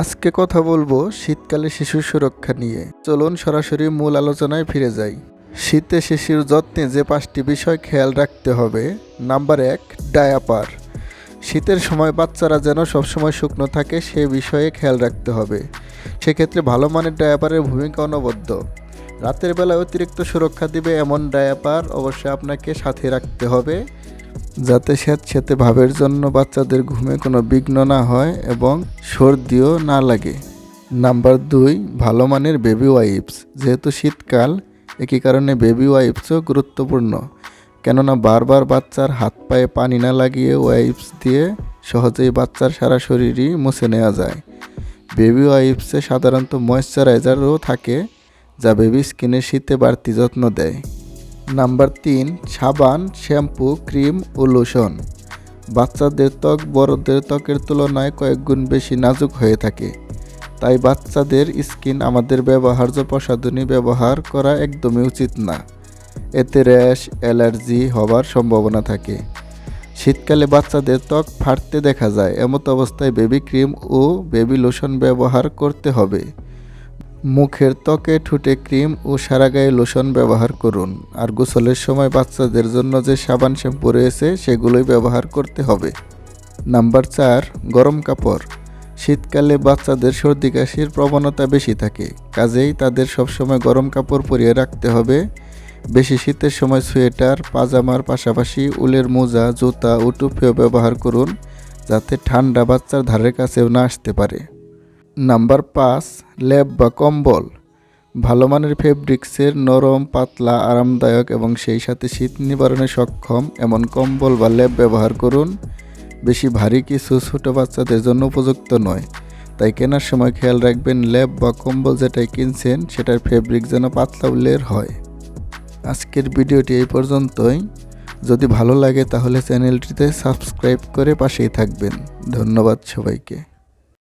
আজকে কথা বলব শীতকালে শিশু সুরক্ষা নিয়ে। চলুন সরাসরি মূল আলোচনায় ফিরে যাই। শীতে শিশুর যত্নে যে পাঁচটি বিষয় খেয়াল রাখতে হবে, নাম্বার এক, ডায়াপার। শীতের সময় বাচ্চারা যেন সবসময় শুকনো থাকে সে বিষয়ে খেয়াল রাখতে হবে। সেক্ষেত্রে ভালো মানের ডায়াপারের ভূমিকা অনবদ্য। রাতের বেলায় অতিরিক্ত সুরক্ষা দিবে এমন ডায়াপার অবশ্যই আপনাকে সাথে রাখতে হবে। যাতে স্যাঁতস্যাঁতে ভাবের জন্য বাচ্চাদের ঘুমে কোনো বিঘ্ন না হয় এবং সর্দিও না লাগে। নাম্বার দুই, ভালো মানের বেবি ওয়াইপস যেহেতু শীতকাল, একই কারণে বেবি ওয়াইপসও গুরুত্বপূর্ণ। কেননা বারবার বাচ্চার হাত পায়ে পানি না লাগিয়ে ওয়াইপস দিয়ে সহজেই বাচ্চার সারা শরীরই মুছে নেওয়া যায়। বেবি ওয়াইপসে সাধারণত ময়েশ্চারাইজারও থাকে, যা বেবি স্কিনের শীতে বাড়তি যত্ন দেয়। নাম্বার তিন, সাবান, শ্যাম্পু, ক্রিম ও লোশন। বাচ্চাদের ত্বক বড়দের ত্বকের তুলনায় কয়েক গুণ বেশি নাজুক হয়ে থাকে। তাই বাচ্চাদের স্কিন আমাদের ব্যবহার্য প্রসাধনী ব্যবহার করা একদমই উচিত না। এতে র্যাশ, অ্যালার্জি হবার সম্ভাবনা থাকে। শীতকালে বাচ্চাদের ত্বক ফাটতে দেখা যায়। এমত অবস্থায় বেবি ক্রিম ও বেবি লোশন ব্যবহার করতে হবে। মুখের ত্বকে ঠুটে ক্রিম ও সারা গায়ে লোশন ব্যবহার করুন। আর গোসলের সময় বাচ্চাদের জন্য যে সাবান শ্যাম্পু রয়েছে, সেগুলোই ব্যবহার করতে হবে। নাম্বার চার, গরম কাপড়। শীতকালে বাচ্চাদের সর্দি কাশির প্রবণতা বেশি থাকে, কাজেই তাদের সবসময় গরম কাপড় পরিয়ে রাখতে হবে। বেশি শীতের সময় সোয়েটার, পাজামার পাশাপাশি উলের মোজা, জুতা ও টুপিও ব্যবহার করুন, যাতে ঠান্ডা বাচ্চার ধারের কাছেও না আসতে পারে। নাম্বার পাঁচ ল্যাব বা কম্বল। ভালো মানের ফেব্রিক্সের নরম, পাতলা, আরামদায়ক এবং সেই সাথে শীত নিবারণে সক্ষম এমন কম্বল বা ল্যাব ব্যবহার করুন। বেশি ভারী কিছু ছোটো বাচ্চাদের জন্য উপযুক্ত নয়। তাই কেনার সময় খেয়াল রাখবেন ল্যাব বা কম্বল যেটাই কিনছেন, সেটার ফেব্রিক যেন পাতলা উল্লের হয়। আজকের ভিডিওটি এই পর্যন্তই। যদি ভালো লাগে তাহলে চ্যানেলটিতে সাবস্ক্রাইব করে পাশেই থাকবেন। ধন্যবাদ সবাইকে।